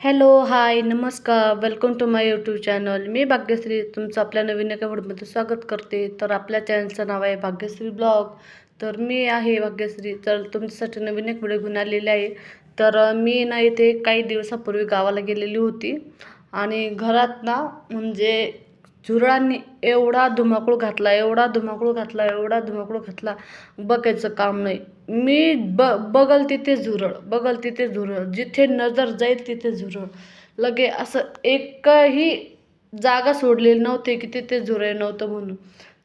Hello hi नमस्कार. Welcome to my YouTube channel मी भाग्यश्री तुमचं आपल्या नवीन एका व्हिडिओमध्ये स्वागत करते. तर आपल्या चॅनलचं नाव आहे भाग्यश्री ब्लॉग तर मी आहे भाग्यश्री. तर तुमच्यासाठी नवीन एक व्हिडिओ घेऊन आलेले आहे. तर मी ना इथे काही दिवसापूर्वी गावाला गेलेली होती. आणि घरात ना म्हणजे झुरळांनी एवढा धुमाकूळ घातला एवढा धुमाकूळ घातला एवढा धुमाकूळ घातला बघायचं काम नाही. मी ब बघल तिथे झुरळ बघल तिथे झुरळ जिथे नजर जाईल तिथे झुरळ. लगे असं एकही जागा सोडलेली नव्हती की तिथे झुरळ नव्हतं म्हणून.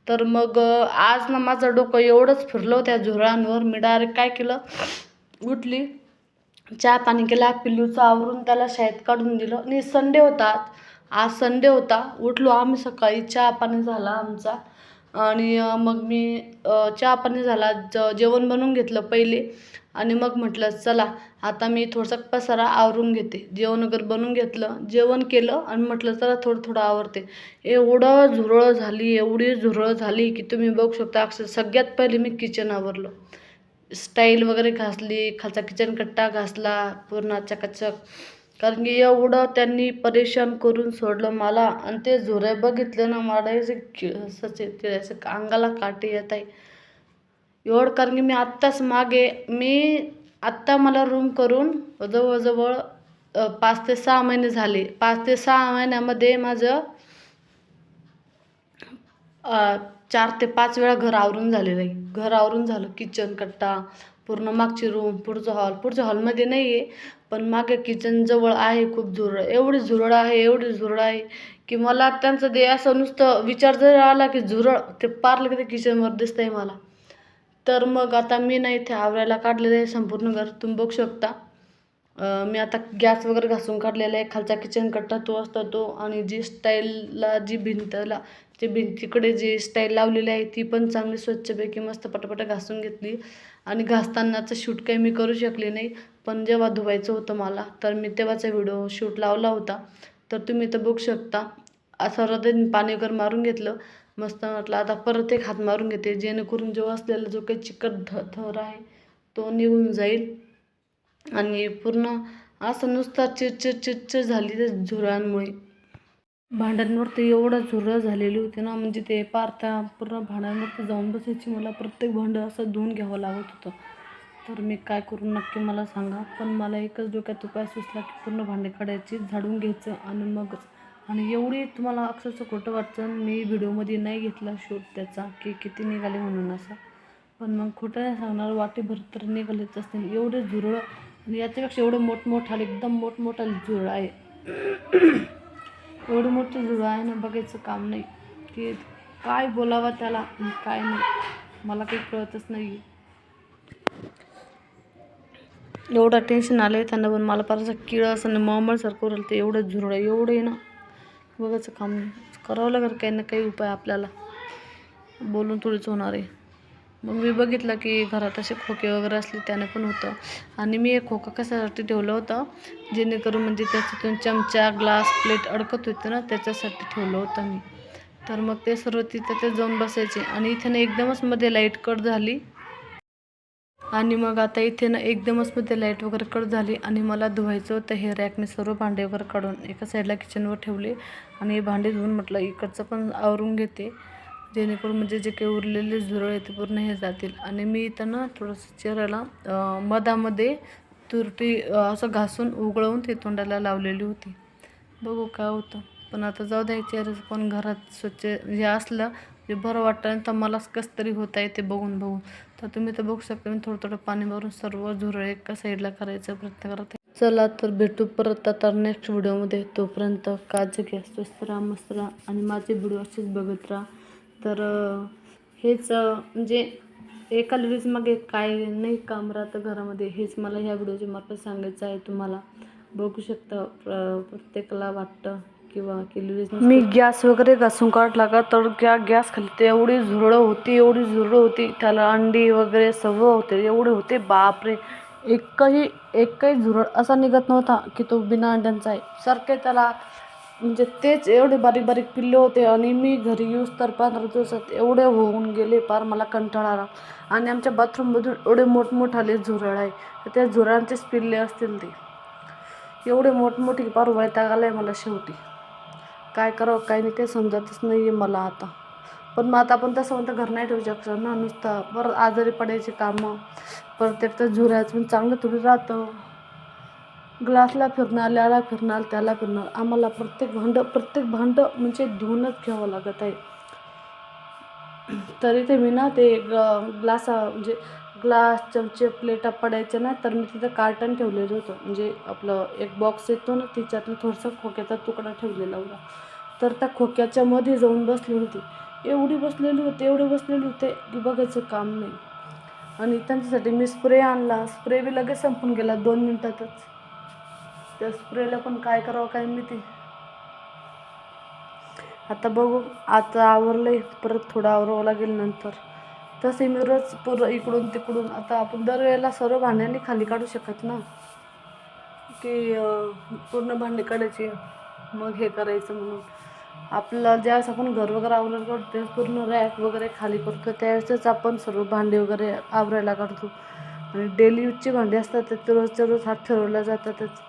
तर मग आज ना माझं डोकं एवढंच फिरलं त्या झुरळांवर. मी डायरेक्ट काय केलं? उठली चहा पाणी केला पिल्लूचं आवरून त्याला शाळेत काढून दिलं. आणि संडे होता आज. संडे होता. उठलो आम्ही सकाळी. चहा पाणी झाला आमचा. आणि मग मी चहा पाणी झाला. ज जेवण बनवून घेतलं पहिले. आणि मग म्हटलं चला आता मी थोडंसं पसारा आवरून घेते. जेवण वगैरे बनवून घेतलं. जेवण केलं आणि म्हटलं चला थोडं थोडं आवरते. एवढं झुरळ झाली एवढी झुरळ झाली की तुम्ही बघू शकता अक्षर सगळ्यात पहिले मी किचन आवरलं. स्टाईल वगैरे घासली खालचा किचन कट्टा घासला पूर्ण चकाचक. कारण की एवढं त्यांनी परेशान करून सोडलं मला. आणि ते झुरे बघितलं ना मला असं असंच येते असं अंगाला काटे येत आहे? एवढं कारण की मी आत्ताच मागे मी आत्ता मला रूम करून जवळजवळ पाच ते सहा महिने झाले. पाच ते सहा महिन्यामध्ये माझं चार ते पाच वेळा घर आवरून झालेलं आहे. घर आवरून झालं. किचन कट्टा पूर्ण मागची रूम पुढचं हॉल पुढच्या हॉलमध्ये नाही आहे पण मागे किचन जवळ आहे खूप झुरळ एवढी झुरळ आहे एवढी झुरळ आहे की मला त्यांचं ते असं नुसतं विचार जरी आला की झुरळ ते पारलं की ते किचनवर दिसतं आहे मला. तर मग आता मी ना इथे आवरायला काढलेलं आहे संपूर्ण घर तुम्ही बघू शकता. मी आता गॅस वगैरे घासून काढलेला आहे खालचा किचन कट्टा तो असतो तो आणि जी स्टाईलला जी भिंतला जी भिंतीकडे जी स्टाईल लावलेली आहे ती पण चांगली स्वच्छपैकी मस्त पटापट घासून घेतली. आणि घासतानाचं शूट काही मी करू शकले नाही. पण जेव्हा धुवायचं होतं मला तर मी तेव्हाचा व्हिडिओ शूट लावला होता. तर तुम्ही तर बघू शकता. असं हृदय पाणी वगैरे मारून घेतलं. मस्त म्हटलं आता परत एक हात मारून घेते. जेणेकरून जो असलेला जो काही चिकट ध थर आहे तो निघून जाईल. आणि पूर्ण असं नुसता चिडचिड चिडचिड झाली त्या झुरांमुळे भांड्यांवरती एवढं झुरळ झालेली होती ना म्हणजे ते पार त्या पूर्ण भांड्यांवरती जाऊन बसायची मला प्रत्येक भांडं असं धुवून घ्यावं लागत होतं. तर मी काय करू नक्की मला सांगा पण मला एकच डोक्यात उपाय सुचला की पूर्ण भांडे काढायची झाडून घ्यायचं आणि मगच. आणि एवढी तुम्हाला अक्षरशः खोटं वाटतं मी व्हिडिओमध्ये नाही घेतला शूट त्याचा की किती निघाले म्हणून असं. पण मग खोटं नाही सांगणार वाटेभर तर निघालेच असतील. एवढे झुरळं आणि याच्यापेक्षा एवढं मोठमोठाले एकदम मोठमोठा झुरळ आहे. एवढं मोठं जुळं आहे ना बघायचं काम नाही. की काय बोलावं त्याला काय नाही. मला काही कळतच नाही. एवढं टेन्शन आलं आहे त्यांना पण. मला फारसं किळं असं आणि मळमळसारखं राहिलं ते एवढं झुरळं एवढं आहे ना. बघायचं काम नाही करावं लागेल काही ना काही उपाय आपल्याला. बोलून थोडीच होणार आहे. मग मी बघितलं की घरात असे खोके वगैरे असले त्याने पण होतं. आणि मी एक खोका कशासाठी ठेवलं होतं? जेणेकरून म्हणजे त्याच्यातून चमचा ग्लास प्लेट अडकत होते ना त्याच्यासाठी ठेवलं होतं मी. तर मग ते सर्व तिथे ते जाऊन बसायचे. आणि इथे ना एकदमच मध्ये लाइट कट झाली. आणि मग आता इथे ना एकदमच मध्ये लाइट वगैरे कट झाली. आणि मला धुवायचं होतं हे रॅकने सर्व भांडे वगैरे काढून एका साईडला किचनवर ठेवले. आणि हे भांडे धुवून म्हटलं इकडचं पण आवरून घेते. जेणेकरून म्हणजे जे काही उरलेले झुरळ आहे ते पूर्ण हे जातील. आणि मी इथं ना थोडंसं चेहऱ्याला मधामध्ये तुरटी असं घासून उगळवून ते तोंडाला लावलेली होती. बघू काय होतं. पण आता जाऊ द्या चेहऱ्याचं पण घरात स्वच्छ हे असलं जे बरं वाटतं आणि तर मलाच कसं तरी होत आहे ते बघून बघून. तर तुम्ही तर बघू शकता मी थोडं थोडं पाणी भरून सर्व झुरळ एका साईडला करायचा प्रयत्न करत आहे. चला तर भेटू परत आता नेक्स्ट व्हिडिओमध्ये तोपर्यंत काळजी घ्या स्वस्त राहा मस्त राहा आणि माझे व्हिडिओ असेच बघत राहा. तर हेच म्हणजे एका लेडीज मागे काय नाही काम राहतं घरामध्ये हेच मला ह्या व्हिडिओच्या मार्फत सांगायचं आहे तुम्हाला. बघू शकता प्र प्रत्येकाला वाटतं किंवा की लेडीज मी गॅस वगैरे घासून काढला का तर त्या गॅस खाली ते एवढी झुरळं होती एवढी झुरळं होती त्याला अंडी वगैरे सगळं होते एवढे होते बापरे! एकही एकही झुरळ असा निघत नव्हता की तो बिना अंड्यांचा आहे. सारखे त्याला म्हणजे तेच एवढे बारीक बारीक पिल्ले होते आणि मी घरी येऊस तर पंधरा दिवसात एवढे होऊन गेले पार मला कंटाळा आला. आणि आमच्या बाथरूममधून एवढे मोठमोठाले झुरळ आहे तर त्या झुरळांचेच पिल्ले असतील ते. एवढे मोठमोठी पार वैताग आला आहे मला शेवटी. काय करावं काय नाही काही समजतच नाही आहे मला आता. पण मग आता आपण तसं म्हणतं घर नाही ठेवू शकतो ना नुसतं परत आजारी पडायची कामं परत एक तर झुऱ्याचं पण चांगलं थोडी राहतं. ग्लासला फिरणार ल्याला फिरणार त्याला फिरणार. आम्हाला प्रत्येक भांडं प्रत्येक भांडं म्हणजे धुवूनच घ्यावं लागत आहे. तरी ते मी ना ते ग ग्लासा म्हणजे ग्लास चमचे प्लेटा पडायचे ना तर मी तिथं कार्टन ठेवलेलं होतं. म्हणजे आपलं एक बॉक्स येतो ना तिच्यातून थोडंसं खोक्याचा तुकडा ठेवलेला होता. तर त्या खोक्याच्या मध्ये जाऊन बसली होती. एवढी बसलेली होते एवढे बसलेली होते की बघायचं काम नाही. आणि त्यांच्यासाठी मी स्प्रे आणला. स्प्रे बी लगेच संपून गेला दोन मिनटातच. त्या स्प्रेला पण काय करावं काय माहिती. आता बघू आता आवरलंय परत थोडं आवरावं लागेल नंतर. तसे मी रोज पूर्ण इकडून तिकडून आता आपण दरवेळेला सर्व भांड्यांनी खाली काढू शकत ना. की पूर्ण भांडी काढायची मग हे करायचं म्हणून. आपला ज्यावेळेस आपण घर वगैरे आवरायला काढतो त्यावेळेस पूर्ण रॅक वगैरे खाली करतो त्यावेळेसच आपण सर्व भांडे वगैरे आवरायला काढतो. आणि डेली यूजची भांडी असतात ते रोजच्या रोज हात ठरवल्या जातातच.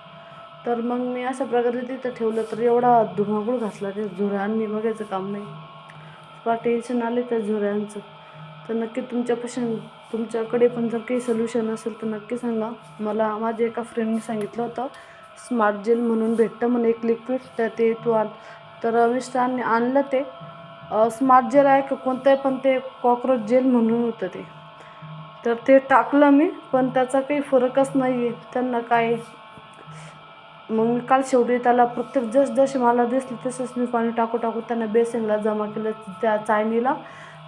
तर मग मी अशा प्रकारे तिथं ठेवलं तर एवढा धुमाकूळ घासला त्या झुऱ्यांनी बघायचं काम नाही. फार टेन्शन आले त्या झुऱ्यांचं. तर नक्की तुमच्यापासून तुमच्याकडे पण जर काही सोल्युशन असेल तर नक्की सांगा. मला माझ्या एका फ्रेंडने सांगितलं होतं स्मार्ट जेल म्हणून भेटतं म्हणे एक लिक्विड तर ते तू आण. तर मिस्टरांनी आणलं ते. स्मार्ट जेल आहे का कोणतं आहे पण ते कॉक्रोच जेल म्हणून होतं ते. तर ते टाकलं मी पण त्याचा काही फरकच नाही आहे त्यांना काय मग मी काल शेवटी त्याला प्रत्येक जस जसे मला दिसले तसंच मी पाणी टाकू टाकू त्यांना बेसिनला जमा केलं त्या चायनीला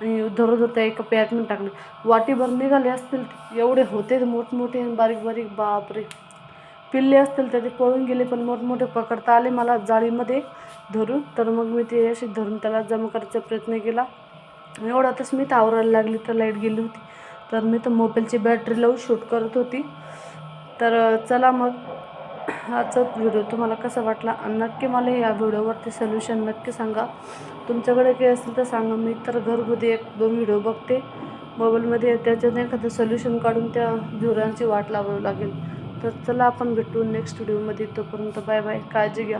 आणि धरोधर त्या एका पॅकने टाकले. वाटीभर निघाले असतील एवढे होते मोठमोठे आणि बारीक बारीक बापरे. पिल्ले असतील तर ते पळून गेले पण मोठमोठे पकडता आले मला जाळीमध्ये धरून. तर मग मी ते असे धरून त्याला जमा करायचा प्रयत्न केला. एवढ्यातच मी तावरायला लागली तर लाइट गेली होती. तर मी तर मोबाईलची बॅटरी लावून शूट करत होती. तर चला मग. आजचा व्हिडिओ तुम्हाला कसा वाटला? आणि नक्की मला या व्हिडिओवरती सोल्युशन नक्की सांगा. तुमच्याकडे काही असेल तर सांगा. मी तर घरगुती एक दोन व्हिडिओ बघते. मोबाईलमध्ये त्याच्यात एखादं सोल्युशन काढून त्या झुऱ्यांची वाट लावावी लागेल. तर चला आपण भेटू नेक्स्ट व्हिडिओमध्ये तोपर्यंत बाय बाय काळजी घ्या.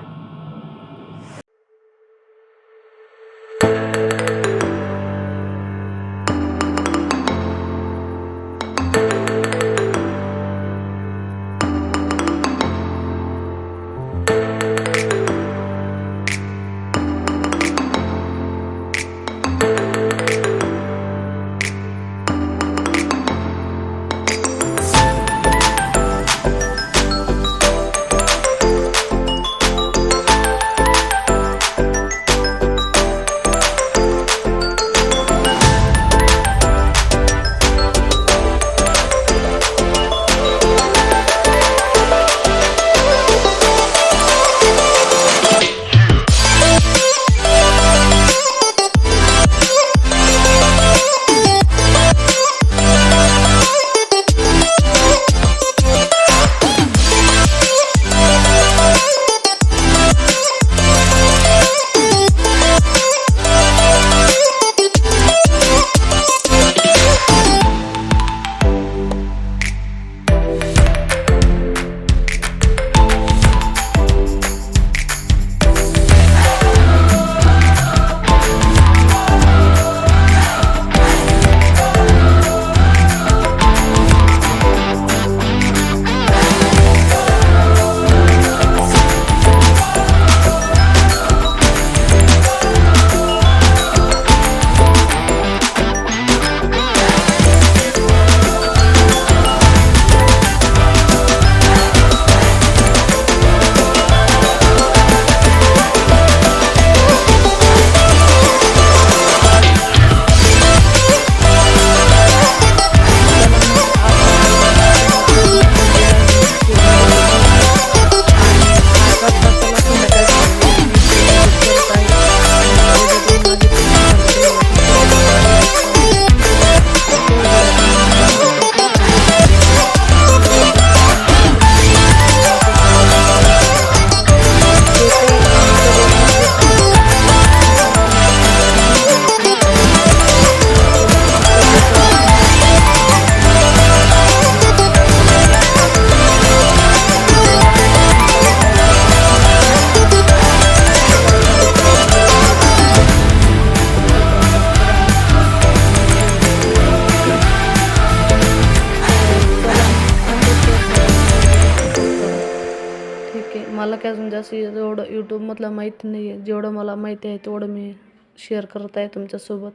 काय जेवढं यूट्यूबमधलं माहिती नाही आहे जेवढं मला माहिती आहे तेवढं मी शेअर करत आहे तुमच्यासोबत.